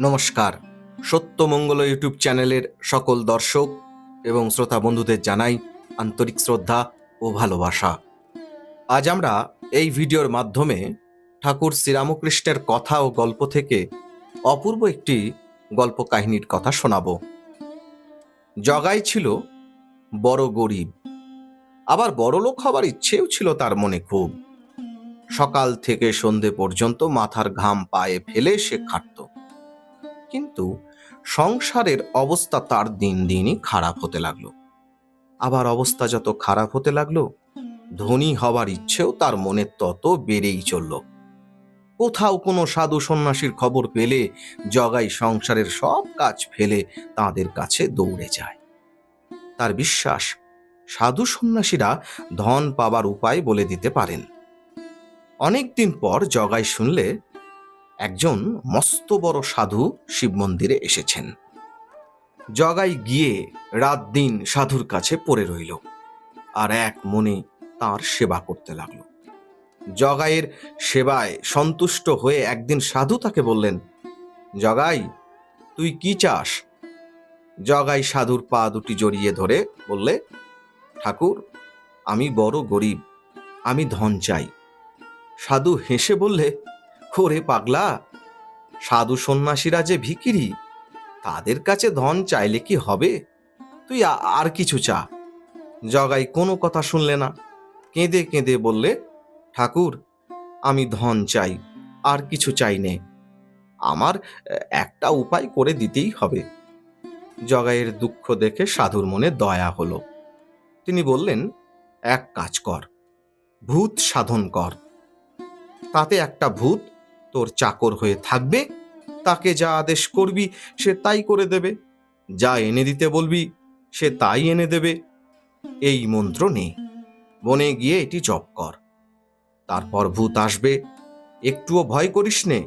নমস্কার। সত্যমঙ্গল ইউটিউব চ্যানেলের সকল দর্শক এবং শ্রোতা বন্ধুদের জানাই আন্তরিক শ্রদ্ধা ও ভালোবাসা। আজ আমরা এই ভিডিওর মাধ্যমে ঠাকুর শ্রীরামকৃষ্ণের কথা ও গল্প থেকে অপূর্ব একটি গল্প কাহিনীর কথা শোনাব। জগাই ছিল বড় গরিব। আবার বড়লোক হবার ইচ্ছেও ছিল তার মনে খুব। সকাল থেকে সন্ধে পর্যন্ত মাথার ঘাম পায়ে ফেলে সে খাটত। কিন্তু সংসারের অবস্থা তার দিন দিনই খারাপ হতে লাগল। আবার অবস্থা যত খারাপ হতে লাগল, ধনী হবার ইচ্ছেও তার মনে তত বেড়েই চলল। কোথাও কোনো সাধু সন্ন্যাসীর খবর পেলে, জগাই সংসারের সব কাজ ফেলে তাদের কাছে দৌড়ে যায়। তার বিশ্বাস, সাধু সন্ন্যাসীরা ধন পাবার উপায় বলে দিতে পারেন। অনেকদিন পর জগাই শুনলে একজন মস্ত বড় সাধু শিব মন্দিরে এসেছেন। জগাই গিয়ে রাত দিন সাধুর কাছে পড়ে রইল আর এক মনে তার সেবা করতে লাগল। জগাইয়ের সেবায় সন্তুষ্ট হয়ে একদিন সাধু তাকে বললেন, জগাই, তুই কি চাস? জগাই সাধুর পা দুটি জড়িয়ে ধরে বললে, ঠাকুর, আমি বড় গরিব, আমি ধন চাই। সাধু হেসে বললে ওরে পাগলা। সাধু সন্ন্যাসীরা যে ভিকিরি, তাদের কাছে ধন চাইলে কি হবে? তুই আর কিছু চা। জগাই কোনো কথা শুনলে না। কেঁদে কেঁদে বললে, ঠাকুর, আমি ধন চাই, আর কিছু চাই নে। আমার, একটা উপায় করে দিতেই হবে। জগাইয়ের দুঃখ দেখে সাধুর মনে দয়া হলো। তিনি বললেন, এক কাজ কর। ভূত সাধন কর। তাতে একটা ভূত তোর চাকর হয়ে থাকবে, তাকে যা আদেশ করবি সে তাই করে দেবে। যা এনে দিতে বলবি সে তাই এনে দেবে। এই মন্ত্র নেই বনে গিয়ে এটি জপ কর। তারপর ভূত আসবে, একটুও ভয় করিস নে,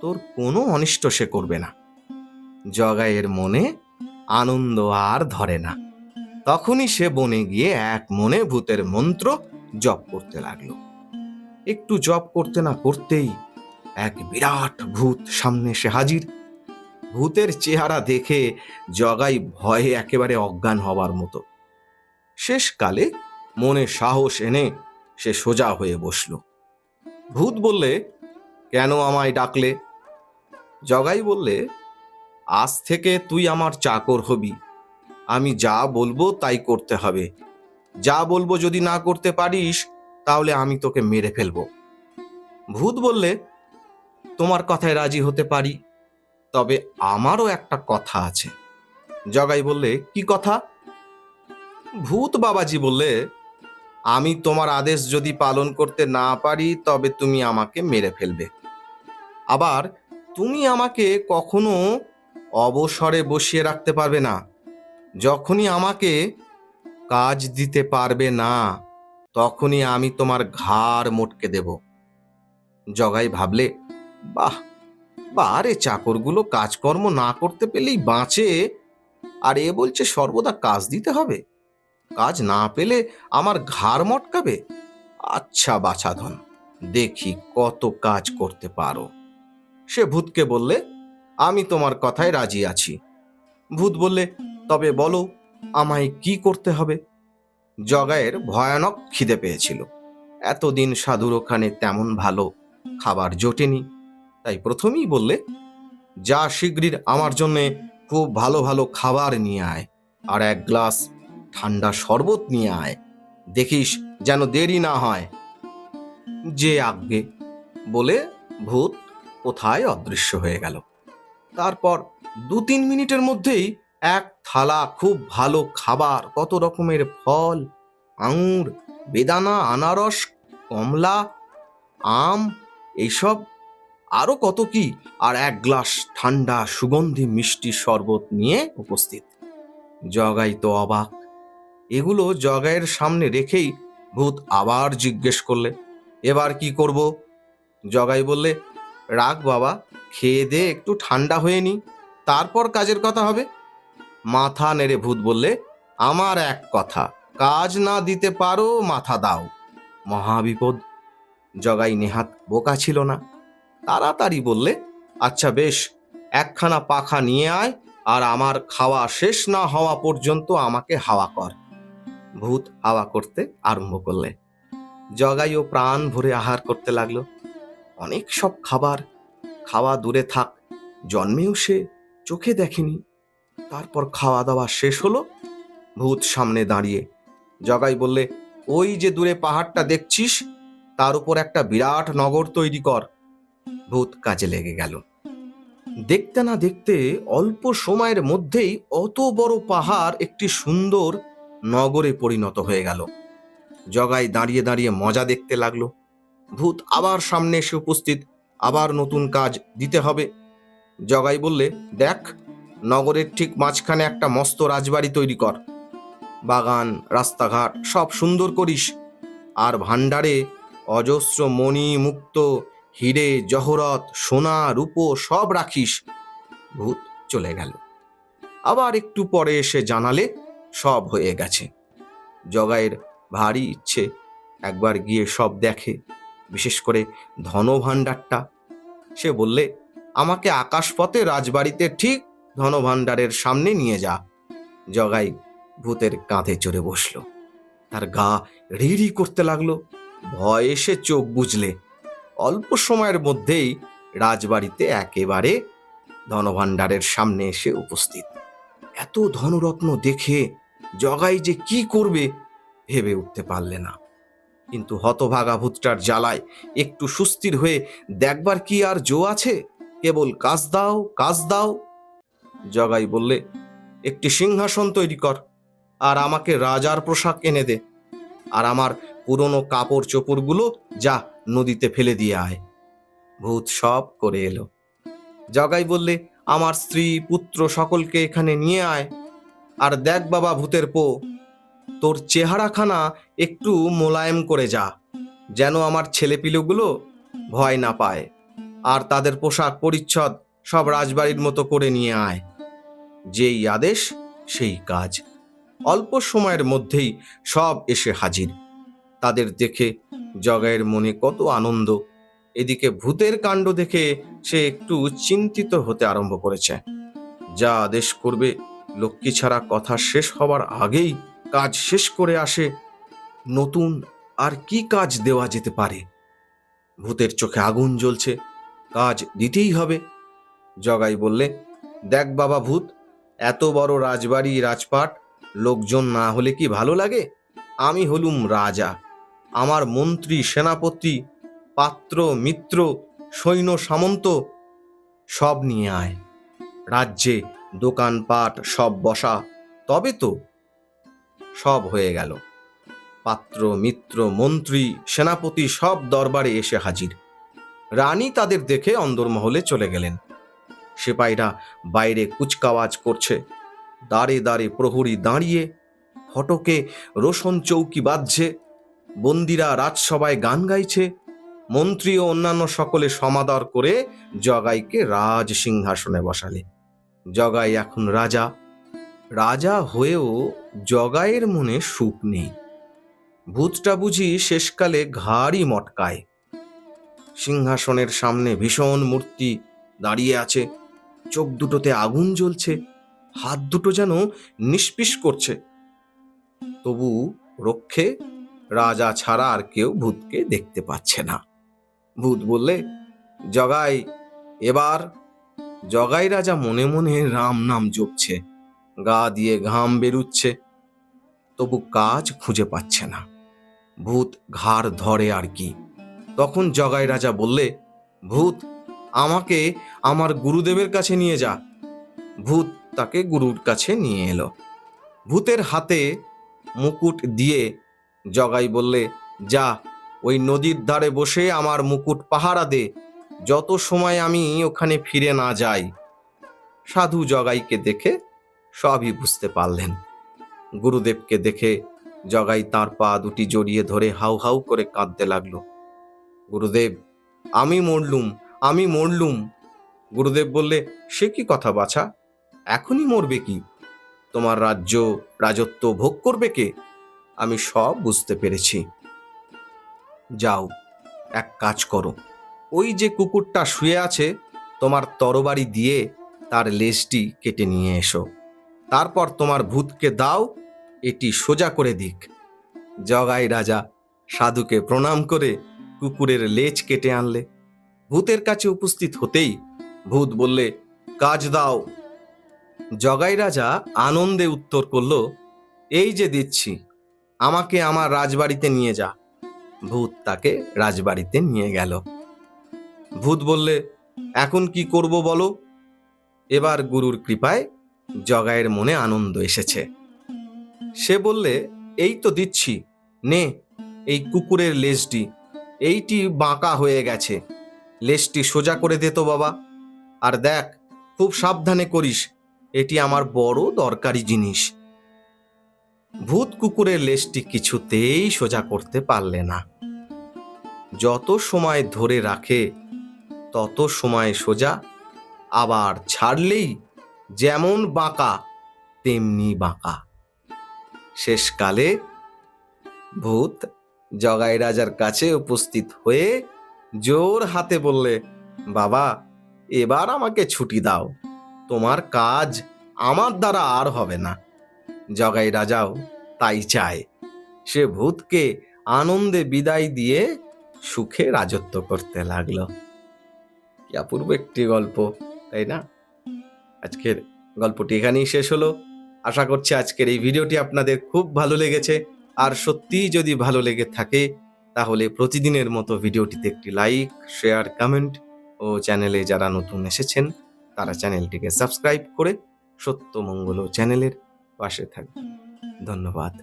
তোর কোনো অনিষ্ট সে করবে না। জগাইয়ের মনে আনন্দ আর ধরে না। তখনই সে বনে গিয়ে এক মনে ভূতের মন্ত্র জপ করতে লাগল। একটু জপ করতে না করতেই এক বিরাট ভূত সামনে এসে হাজির। ভূতের চেহারা দেখে জগাই ভয়ে একেবারে অজ্ঞান হবার মতো। শেষকালে মনে সাহস এনে সে সোজা হয়ে বসল। ভূত বললে, কেন আমায় ডাকলে? জগাই বললে, আজ থেকে তুই আমার চাকর হবি। আমি যা বলব তাই করতে হবে। যা বলব যদি না করতে পারিস, তাহলে আমি তোকে মেরে ফেলব। ভূত বললে তোমার কথায় রাজি হতে পারি। তবে আমারও একটা কথা আছে। জগাই বললে, কি কথা? ভূত বাবাজি বললে, আমি তোমার আদেশ যদি পালন করতে না পারি, তবে তুমি আমাকে মেরে ফেলবে। আবার তুমি আমাকে কখনো অবসরে বসিয়ে রাখতে পারবে না। যখনই আমাকে কাজ দিতে পারবে না, তখনই আমি তোমার ঘাড় মোটকে দেব। জগাই ভাবলে বাহ বারে চাকরগুলো কাজকর্ম না করতে পেলেই বাঁচে। আর এ বলছে সর্বদা কাজ দিতে হবে। কাজ না পেলে আমার ঘাড় মটকাবে। আচ্ছা বাছাধন দেখি কত কাজ করতে পারো। সে ভূতকে বললে, আমি তোমার কথায় রাজি আছি। ভূত বললে, তবে বলো, আমায় কি করতে হবে? জগায়ের ভয়ানক খিদে পেয়েছিল। এতদিন সাধুর ওখানে তেমন ভালো খাবার জোটেনি। তাই প্রথমেই বললে, যা শিগগির আমার জন্যে খুব ভালো ভালো খাবার নিয়ে আয় আর এক গ্লাস ঠান্ডা শরবত নিয়ে আয়। দেখিস যেন দেরি না হয়। যে আজ্ঞে, বলে ভূত কোথায় অদৃশ্য হয়ে গেল। তারপর দু তিন মিনিটের মধ্যেই এক থালা খুব ভালো খাবার, কত রকমের ফল, আঙুর, বেদানা, আনারস, কমলা, আম, এইসব আরও কত কি? আর এক গ্লাস ঠান্ডা, সুগন্ধি মিষ্টি শরবত নিয়ে উপস্থিত। জগাই তো অবাক। এগুলো জগাইয়ের সামনে রেখেই ভূত আবার জিজ্ঞেস করলে, এবার কি করব? জগাই বললে রাখ বাবা, খেয়ে দে, একটু ঠান্ডা হয়ে নি, তারপর কাজের কথা হবে। মাথা নেড়ে ভূত বললে, আমার এক কথা, কাজ না দিতে পারো, মাথা দাও। মহাবিপদ জগাই নেহাত বোকা ছিল না। তাড়াতাড়ি বললে আচ্ছা বেশ, একখানা পাখা নিয়ে আয় আর আমার খাওয়া শেষ না হওয়া পর্যন্ত আমাকে হাওয়া কর। ভূত হাওয়া করতে আরম্ভ করলে। জগাইও প্রাণ ভরে আহার করতে লাগল। অনেক সব খাবার, খাওয়া দূরে থাক, জন্মেও সে চোখে দেখেনি। তারপর খাওয়া দাওয়া শেষ হলো। ভূত সামনে দাঁড়িয়ে জগাই বললে, ওই যে দূরে পাহাড়টা দেখছিস, তার উপর একটা বিরাট নগর তৈরি কর। ভূত কাজে লেগে গেল। দেখতে না দেখতে অল্প সময়ের মধ্যেই অত বড় পাহাড় একটি সুন্দর নগরে পরিণত হয়ে গেল। জগাই দাঁড়িয়ে দাঁড়িয়ে মজা দেখতে লাগল। ভূত আবার সামনে এসে উপস্থিত, আবার নতুন কাজ দিতে হবে। জগাই বললে, দেখ, নগরের ঠিক মাঝখানে একটা মস্ত রাজবাড়ি তৈরি কর। বাগান, রাস্তাঘাট সব সুন্দর করিস। আর ভাণ্ডারে অজস্র মণি মুক্ত হিরে, জহরত, সোনা, রূপো, সব রাখিস। ভূত চলে গেল। আবার একটু পরে এসে জানালে সব হয়ে গেছে। জগাইয়ের ভারী ইচ্ছে, একবার গিয়ে সব দেখে। বিশেষ করে ধনভাণ্ডারটা। সে বললে, আমাকে আকাশপথে রাজবাড়িতে ঠিক ধনভাণ্ডারের সামনে নিয়ে যা। জগাই ভূতের কাঁধে চড়ে বসল। তার গা রিড়ি করতে লাগল। ভয় এসে চোখ বুঝলে অল্প সময়ের মধ্যেই রাজবাড়িতে একেবারে ধনভাণ্ডারের সামনে এসে উপস্থিত। এত ধনরত্ন দেখে জগাই যে কি করবে ভেবে উঠতে পারলে না। কিন্তু হতভাগা ভূতটার জ্বালায় একটু সুস্থির হয়ে, দেখবার কি আর জো আছে? কেবল কাজ দাও কাজ দাও। জগাই বললে, একটি সিংহাসন তৈরি কর, আর আমাকে রাজার পোশাক এনে দে, আর আমার পুরনো কাপড় চোপড়গুলো যা নদীতে ফেলে দিয়ে আয়। ভূত সব করে এলো। জগাই বললে, আমার স্ত্রী, পুত্র সকলকে এখানে নিয়ে আয়। আর দেখ বাবা ভূতের পো, তোর চেহারাখানা একটু মোলায়েম করে যা, যেন আমার ছেলেপিলেগুলো ভয় না পায়। আর তাদের পোশাক পরিচ্ছদ সব রাজবাড়ির মতো করে নিয়ে আয়। যেই আদেশ, সেই কাজ। অল্প সময়ের মধ্যেই সব এসে হাজির। তাদের দেখে জগাইয়ের মনে কত আনন্দ। এদিকে ভূতের কাণ্ড দেখে সে একটু চিন্তিত হতে আরম্ভ করেছে। যা আদেশ করবে, লক্ষ্মী ছাড়া কথা শেষ হবার আগেই কাজ শেষ করে আসে। নতুন আর কি কাজ দেওয়া যেতে পারে? ভূতের চোখে আগুন জ্বলছে, কাজ দিতেই হবে। জগাই বললে, দেখ বাবা ভূত, এত বড় রাজবাড়ি, রাজপাট, লোকজন না হলে কি ভালো লাগে? আমি হলুম রাজা। আমার মন্ত্রী, সেনাপতি, পাত্র, মিত্র, সৈন্য, সামন্ত সব নিয়ে আয়। রাজ্যে দোকানপাট সব বসা, তবে তো সব হয়ে গেল। পাত্র, মিত্র, মন্ত্রী, সেনাপতি সব দরবারে এসে হাজির। রানী তাদের দেখে অন্দরমহলে চলে গেলেন। সিপাহীরা বাইরে কুচকাওয়াজ করছে। দাঁড়ে দাঁড়ে প্রহরী দাঁড়িয়ে ফটকে রোশন চৌকি বাজছে বন্দিরা রাজসভায় গান গাইছে, মন্ত্রী ও অন্যান্য সকলে সমাদর করে জগাইকে রাজ সিংহাসনে বসালে। জগাই এখন রাজা। রাজা হয়েও জগাইয়ের মনে সুখ নেই। ভূতটা বুঝি শেষকালে ঘাড়ই মটকায়। সিংহাসনের সামনে ভীষণ মূর্তি দাঁড়িয়ে আছে। চোখ দুটোতে আগুন জ্বলছে। হাত দুটো যেন নিষ্পিস করছে। তবু রক্ষে রাজা ছাড়া আর কেউ ভূতকে দেখতে পাচ্ছে না। ভূত বললে, জগাই, এবার জগাই রাজা মনে মনে রাম নাম জপছে, গা দিয়ে ঘাম বেরুচ্ছে, তবু কাজ খুঁজে পাচ্ছে না। ভূত ঘাড় ধরে আর কি? তখন জগাই রাজা বললে, ভূত, আমাকে আমার গুরুদেবের কাছে নিয়ে যা। ভূত তাকে গুরুর কাছে নিয়ে এলো। ভূতের হাতে মুকুট দিয়ে জগাই বললে, যা, ওই নদীর ধারে বসে আমার মুকুট পাহারা দে, যত সময় আমি ওখানে ফিরে না যাই সাধু জগাইকে দেখে সবই বুঝতে পারলেন। গুরুদেবকে দেখে জগাই তার পা দুটি জড়িয়ে ধরে হাউ হাউ করে কাঁদতে লাগল। গুরুদেব, আমি মরলুম আমি মরলুম গুরুদেব বললে, সে কি কথা বাছা? এখনই মরবে কি? তোমার রাজ্য রাজত্ব ভোগ করবে কে? আমি সব বুঝতে পেরেছি। যাও, এক কাজ করো। ওই যে কুকুরটা শুয়ে আছে, তোমার তরবারি দিয়ে তার লেজটি কেটে নিয়ে এসো। তারপর তোমার ভূতকে দাও, এটি সোজা করে দিক। জগাই রাজা সাধুকে প্রণাম করে কুকুরের লেজ কেটে আনলে। ভূতের কাছে উপস্থিত হতেই ভূত বললে, কাজ দাও। জগাই রাজা আনন্দে উত্তর করল, এই যে দিচ্ছি। আমাকে আমার রাজবাড়িতে নিয়ে যা। ভূত তাকে রাজবাড়িতে নিয়ে গেল। ভূত বললে, এখন কি করব বলো? এবার গুরুর কৃপায় জগাইয়ের মনে আনন্দ এসেছে। সে বললে, এই তো দিচ্ছি। নে, এই কুকুরের লেজটি। এইটি বাঁকা হয়ে গেছে। লেজটি সোজা করে দে তো বাবা। আর দেখ, খুব সাবধানে করিস। এটি আমার বড় দরকারি জিনিস। ভূত কুকুরের লেজটি কিছুতেই সোজা করতে পারলে না। যত সময় ধরে রাখে, তত সময় সোজা, আবার ছাড়লেই যেমন বাঁকা, তেমনি বাঁকা। শেষকালে ভূত জগাই রাজার কাছে উপস্থিত হয়ে জোর হাতে বললে, বাবা, এবার আমাকে ছুটি দাও। তোমার কাজ আমার দ্বারা আর হবে না। জগাই রাজাও তাই চায়। সে ভূতকে আনন্দে বিদায় দিয়ে সুখে রাজত্ব করতে লাগল। কি অপূর্ব একটি গল্প, তাই না? আজকের গল্পটি এখানেই শেষ হলো। আশা করছি আজকের এই ভিডিওটি আপনাদের খুব ভালো লেগেছে। আর সত্যিই যদি ভালো লেগে থাকে, তাহলে প্রতিদিনের মতো ভিডিওটিতে একটি লাইক, শেয়ার, কমেন্ট ও চ্যানেলে যারা নতুন এসেছেন, তারা চ্যানেলটিকে সাবস্ক্রাইব করে সত্যমঙ্গল চ্যানেলের পাশে থাকবেন ধন্যবাদ।